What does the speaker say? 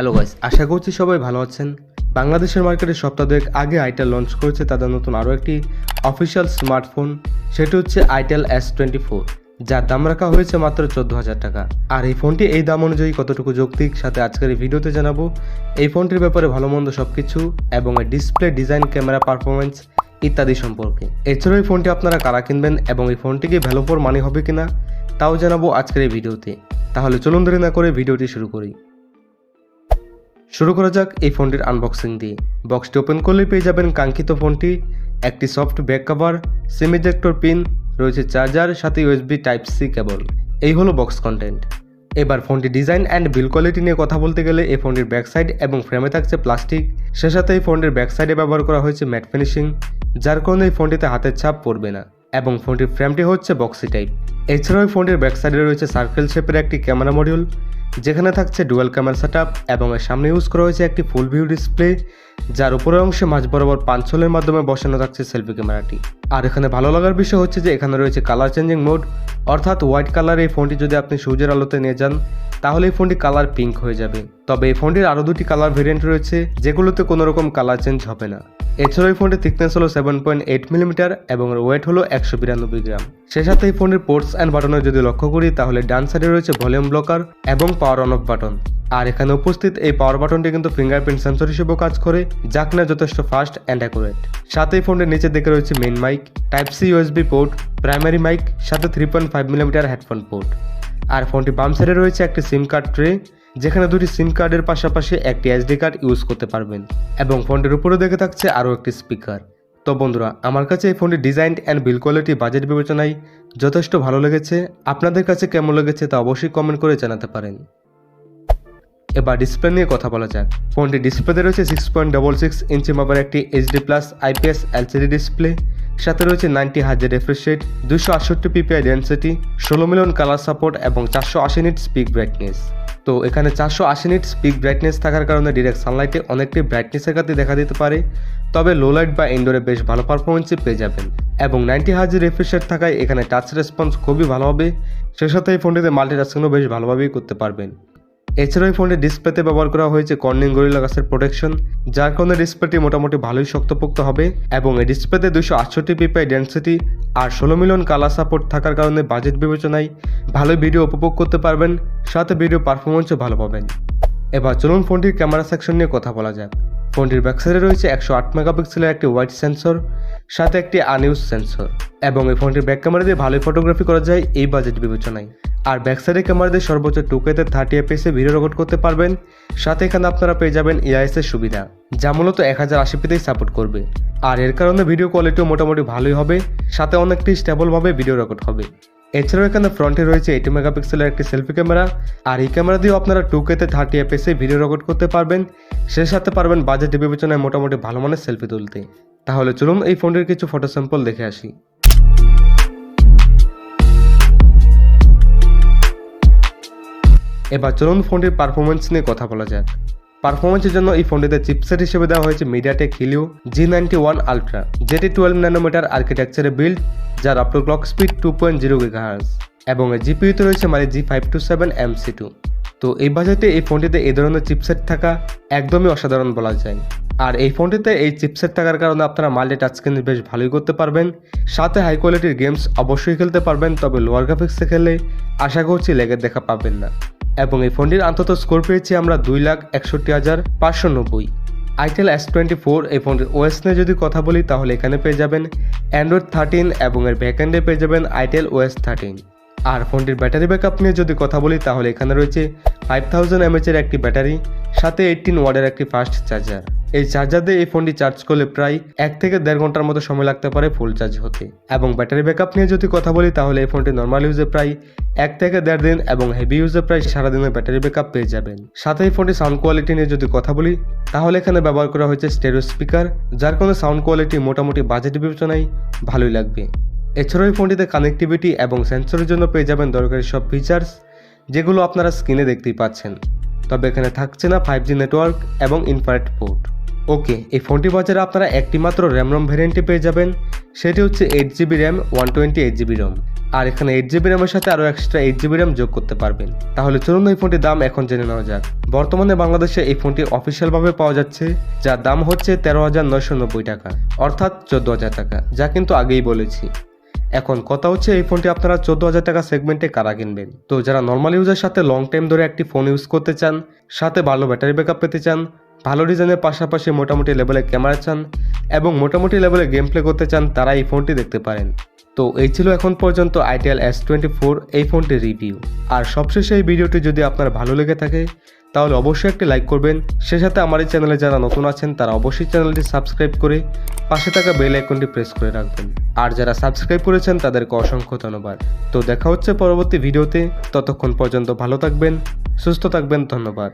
Hello guys আশা করছি সবাই ভালো আছেন। বাংলাদেশের মার্কেটে সপ্তাহ দুয়েক আগে আইটেল লঞ্চ করেছে তাদের নতুন আরও একটি অফিসিয়াল স্মার্টফোন সেটি হচ্ছে আইটেল এস টোয়েন্টি ফোর যার দাম রাখা হয়েছে মাত্র চোদ্দ হাজার টাকা। আর এই ফোনটি এই দাম অনুযায়ী কতটুকু যৌক্তিক সাথে আজকের এই ভিডিওতে জানাব। এই ফোনটির ব্যাপারে ভালো মন্দ সব কিছু এবং এর ডিসপ্লে ডিজাইন ক্যামেরা পারফরমেন্স ইত্যাদি সম্পর্কে। এছাড়াও এই ফোনটি আপনারা কারা কিনবেন এবং এই ফোনটিকে ভ্যালু ফর মানি হবে কিনা, তাও জানাব আজকের এই ভিডিওতে। তাহলে চলুন দেরি না করে ভিডিওটি শুরু করি। শুরু করা যাক এই ফোনটির আনবক্সিং দিয়ে। বক্সটি ওপেন করলেই পেয়ে যাবেন কাঙ্ক্ষিত ফোনটি। একটি soft back cover SIM pin রয়েছে চার্জার সাথে ইউএসবি টাইপ সি কেবল এই হলো বক্স কন্টেন্ট এবার ফোনটি ডিজাইন অ্যান্ড বিল কোয়ালিটি নিয়ে কথা বলতে গেলে এই ফোনটির ব্যাক সাইড এবং ফ্রেমে থাকছে প্লাস্টিক সে সাথে এই ফোনটির ব্যাক সাইডে ব্যবহার করা হয়েছে ম্যাট ফিনিশিং যার কারণে এই ফোনটিতে হাতের ছাপ পড়বে না। এবং ফোনটির ফ্রেমটি হচ্ছে বক্সি টাইপ এছাড়াও এই ফোনটির ব্যাক সাইডে রয়েছে সার্কেল শেপের একটি ক্যামেরা মডিউল যেখানে থাকছে ডুয়াল ক্যামেরা সেট এবং এর সামনে ইউজ করা হয়েছে একটি ফুল ভিউ ডিসপ্লে যার উপরের অংশে মাঝ বরাবর পাঞ্চলের মাধ্যমে বসানো থাকছে সেলফি ক্যামেরাটি আর এখানে ভালো লাগার বিষয় হচ্ছে যে এখানে রয়েছে কালার চেঞ্জিং মোড অর্থাৎ হোয়াইট কালার এই ফোনটি যদি আপনি সূর্যের আলোতে নিয়ে যান, তাহলে এই ফোনটি কালার পিঙ্ক হয়ে যাবে। তবে এই ফোনটির আরও দুটি কালার ভেরিয়েন্ট রয়েছে, যেগুলোতে কোনো রকম কালার চেঞ্জ হবে না। এছাড়াও এই ফোনটির থিকনেস হলো সেভেন পয়েন্ট এইট মিলিমিটার এবং ওয়েট হলো একশো বিরানব্বই গ্রাম। সে সাথে এই ফোনের পোর্টস অ্যান্ড বাটনে যদি লক্ষ্য করি, তাহলে ডান সাইডে রয়েছে ভলিউম ব্লকার এবং পাওয়ার অন অফ বাটন আর এখানে উপস্থিত এই পাওয়ার বাটনটি কিন্তু ফিঙ্গারপ্রিন্ট সেন্সর হিসেবেও কাজ করে যা কিনা যথেষ্ট ফাস্ট অ্যান্ড অ্যাকুরেট সাথে এই ফোনের নিচের দিকে রয়েছে main mic type C USB port primary mic সাথে three point five millimetre headphone port আর ফোনটি বাম সাইডে রয়েছে একটি সিম কার্ড ট্রে যেখানে দুটি সিম কার্ডের পাশাপাশি একটি এসডি কার্ড ইউজ করতে পারবেন এবং ফোনটির উপরে দেখে থাকছে আরও একটি স্পিকার তো বন্ধুরা, আমার কাছে এই ফোনটি design and build quality budget বিবেচনায় যথেষ্ট ভালো লেগেছে। আপনাদের কাছে কেমন লেগেছে তা অবশ্যই কমেন্ট করে জানাতে পারেন। এবার ডিসপ্লে নিয়ে কথা বলা যাক। ফোনটি ডিসপ্লেতে রয়েছে six point double six inch মাপার একটি HD plus IPS LCD display সাথে রয়েছে নাইনটি হাজার রিফ্রেশ রেট দুশো আটষট্টি পিপিআই ডেন্সিটি ষোলো মিলিয়ন কালার সাপোর্ট এবং চারশো আশি নিট স্পিক ব্রাইটনেস তো এখানে চারশো আশি নিট স্পিক ব্রাইটনেস থাকার কারণে ডিরেক্ট সানলাইটে অনেকটাই ব্রাইটনেসের কাছে দেখা দিতে পারে। তবে লো লাইট বা ইনডোরে বেশ ভালো পারফরমেন্সই পেয়ে যাবেন। এবং নাইনটি হাজার রিফ্রেশ থাকায় এখানে টাচ রেসপন্স খুবই ভালো হবে। সে সাথে এই ফোনটিতে মাল্টিটাস্কিংও বেশ ভালোভাবেই করতে পারবেন। এছাড়াও এই ফোনটি ডিসপ্লেতে ব্যবহার করা হয়েছে কর্নিং গরিলা গাছের প্রোটেকশন যার কারণে ডিসপ্লেটি মোটামুটি ভালোই শক্তপোক্ত হবে এবং এই ডিসপ্লেতে দুশো আটষট্টি পিপাই ডেন্সিটি আর ষোলো মিলিয়ন কালার সাপোর্ট থাকার কারণে বাজেট বিবেচনায় ভালোই ভিডিও উপভোগ করতে পারবেন, সাথে ভিডিও পারফরমেন্সও ভালো পাবেন। এবার চলুন ফোনটির ক্যামেরা সেকশন নিয়ে কথা বলা যাক। ফোনটির ব্যাকসাইডে রয়েছে একশো আট মেগাপিক্সেলের একটি ওয়াইড সেন্সর সাথে একটি আনইউজ সেন্সর এবং এই ফোনটির ব্যাক ক্যামেরা দিয়ে ভালোই ফটোগ্রাফি করা যায়, এই বাজেট বিবেচনায়। আর ব্যাকসাইডের ক্যামেরা দিয়ে সর্বোচ্চ টুকেতে থার্টি এপিএসে ভিডিও রেকর্ড করতে পারবেন। সাথে এখানে আপনারা পেয়ে যাবেন এআইএস এর সুবিধা, যা মূলত এক হাজার আশি পিতেই সাপোর্ট করবে। আর এর কারণে ভিডিও কোয়ালিটিও মোটামুটি ভালোই হবে, সাথে অনেকটি স্টেবলভাবে ভিডিও রেকর্ড হবে। এছাড়াও এখানে ফ্রন্টে রয়েছে এইটি মেগাপিক্সেলের একটি সেলফি ক্যামেরা আর এই ক্যামেরা দিয়েও আপনারা টু কেতে থার্টি এপিএসে ভিডিও রেকর্ড করতে পারবেন। সে সাথে পারবেন বাজেট বিবেচনায় মোটামুটি ভালো মানের সেলফি তুলতে। তাহলে চলুন এই ফোনটির কিছু ফটো স্যাম্পল দেখে আসি। এবার চলুন ফোনটির পারফরমেন্স নিয়ে কথা বলা যাক। পারফরমেন্সের জন্য এই ফোনটিতে চিপসেট হিসেবে দেওয়া হয়েছে MediaTek Helio G ninety one ultra যেটি টুয়েলভ ন্যানোমিটার আর্কিটেকচারে বিল্ড যার up to clock speed two point zero gigahertz এবং এর জিপিইউতে রয়েছে মানে G five two seven M C two তো এই বাজেটে এই ফোনটিতে এই ধরনের চিপসেট থাকা একদমই অসাধারণ বলা যায়। আর এই ফোনটিতে এই চিপসেট থাকার কারণে আপনারা মাল্টি টাচস্ক্রিন বেশ ভালোই করতে পারবেন, সাথে হাই কোয়ালিটির গেমস অবশ্যই খেলতে পারবেন, তবে লোয়ার গ্রাফিক্সে খেলে আশা করছি লেগের দেখা পাবেন না। এবং এই ফোনটির অন্তত স্কোর পেয়েছি আমরা দুই লাখ একষট্টি হাজার পাঁচশো নব্বই। আইটেল এস টোয়েন্টি ফোর এই ফোনটির ওএস নিয়ে যদি কথা বলি, তাহলে এখানে পেয়ে যাবেন অ্যান্ড্রয়েড থার্টিন এবং এর ব্যাকএন্ডে পেয়ে যাবেন আইটেল ওএস থার্টিন আর ফোনটির ব্যাটারি ব্যাকআপ নিয়ে যদি কথা বলি, তাহলে এখানে রয়েছে ফাইভ থাউজেন্ড এমএচের একটি ব্যাটারি। সাথে এইটিন ওয়ার্ডের একটি ফাস্ট চার্জার এই চার্জার দিয়ে এই ফোনটি চার্জ করলে প্রায় এক থেকে দেড় ঘণ্টার মতো সময় লাগতে পারে ফুল চার্জ হতে। এবং ব্যাটারি ব্যাকআপ নিয়ে যদি কথা বলি, তাহলে এই ফোনটি নর্মাল ইউজে প্রায় এক থেকে দেড় দিন এবং হেভি ইউজে প্রায় সারাদিনের ব্যাটারি ব্যাকআপ পেয়ে যাবেন। সাথে এই ফোনটি সাউন্ড কোয়ালিটি নিয়ে যদি কথা বলি, তাহলে এখানে ব্যবহার করা হয়েছে স্টেরিও স্পিকার যার কোনো সাউন্ড কোয়ালিটি মোটামুটি বাজেট বিবেচনায় ভালোই লাগবে। এছাড়াও এই ফোনটিতে কানেক্টিভিটি এবং সেন্সরের জন্য পেয়ে যাবেন দরকারি সব ফিচার্স যেগুলো আপনারা স্ক্রিনে দেখতেই পাচ্ছেন। তবে এখানে থাকছে না ফাইভ জি নেটওয়ার্ক এবং ইনফারেট পোর্ট ওকে এই ফোনটি বাজারে আপনারা একটি মাত্র র্যাম রম ভ্যারিয়েন্টে পেয়ে যাবেন। সেটি হচ্ছে eight GB RAM one twenty eight GB ROM আর এখানে এইট জিবি র্যামের সাথে আরও এক্সট্রা এইট জিবি র্যাম যোগ করতে পারবেন। তাহলে চলুন এই ফোনটির দাম এখন জেনে নেওয়া যাক। বর্তমানে বাংলাদেশে এই ফোনটি অফিসিয়ালভাবে পাওয়া যাচ্ছে, যার দাম হচ্ছে তেরো হাজার নয়শো নব্বই টাকা, অর্থাৎ চোদ্দ হাজার টাকা, যা কিন্তু আগেই বলেছি। এখন কথা হচ্ছে, এই ফোনটি আপনারা চোদ্দ হাজার টাকা সেগমেন্টে কারা কিনবেন? তো যারা নর্মাল ইউজের সাথে লং টাইম ধরে একটি ফোন ইউজ করতে চান, সাথে ভালো ব্যাটারি ব্যাকআপ পেতে চান, ভালো ডিজাইনের পাশাপাশি মোটামুটি লেভেলে ক্যামেরা চান এবং মোটামুটি লেভেলে গেম প্লে করতে চান, তারা এই ফোনটি দেখতে পারেন। তো এই ছিল এখন পর্যন্ত আইটেল এস টোয়েন্টি ফোর এই ফোনটির রিভিউ আর সবশেষে এই ভিডিওটি যদি আপনার ভালো লেগে থাকে তাহলে অবশ্যই একটি লাইক করবেন। সে সাথে আমার এই চ্যানেলে যারা নতুন আছেন, তারা অবশ্যই চ্যানেলটি সাবস্ক্রাইব করে পাশে থাকা বেল আইকনটি প্রেস করে রাখবেন। আর যারা সাবস্ক্রাইব করেছেন, তাদেরকে অসংখ্য ধন্যবাদ। তো দেখা হচ্ছে পরবর্তী ভিডিওতে ততক্ষণ পর্যন্ত ভালো থাকবেন, সুস্থ থাকবেন, ধন্যবাদ।